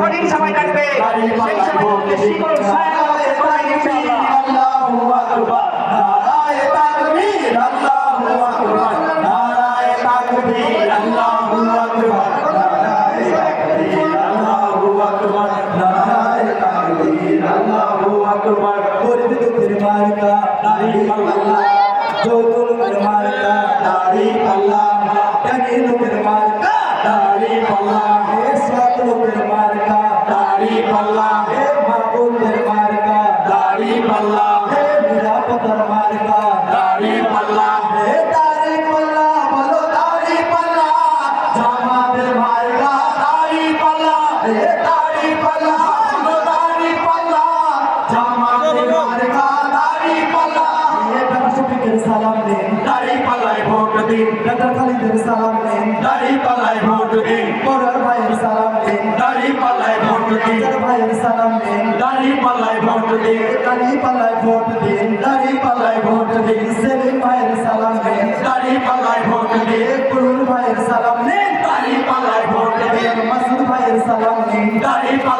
কঠিন সময় কাটবে। সেই সময় শিকল ছায়া পারি ইনশাআল্লাহ আল্লাহু আকবার। নারায়ে তাকবীর। আল্লাহু আকবার। নারায়ে তাকবীর। আল্লাহু আকবার। নারায়ে পাল্লা হে নিরাপত্তার মার্কা দাড়ি পাল্লা। হে দাড়ি পাল্লা বলো দাড়ি পাল্লা। জামাতের মার্কা দাড়ি পাল্লা। হে দাড়ি পাল্লা বলো দাড়ি পাল্লা। জামাতের মার্কা দাড়ি পাল্লা। হে রাষ্ট্রপতির সালাম দিন দাড়ি পাল্লায় ভোট দিন। ডাক্তার খালিদের সালাম দিন দাড়ি পাল্লায় ভোট দিন। বড় ভাইয়ের সালাম দিন দাড়ি পাল্লায় ভোট দিন ভাইয়ের সালাম দিন। দাড়ি পাল্লায় ভোট দিন, দাড়ি পাল্লায় ভোট দিন, দাড়ি পাল্লায় ভোট দিন সেলিম ভাইয়ের সালাম দিন। দাড়ি পাল্লায় ভোট দিন কুরুল ভাইয়ের সালাম দিন। দাড়ি পাল্লায় ভোট মাসুদ ভাইয়ের সালাম দিন। দাড়ি পাল্লায়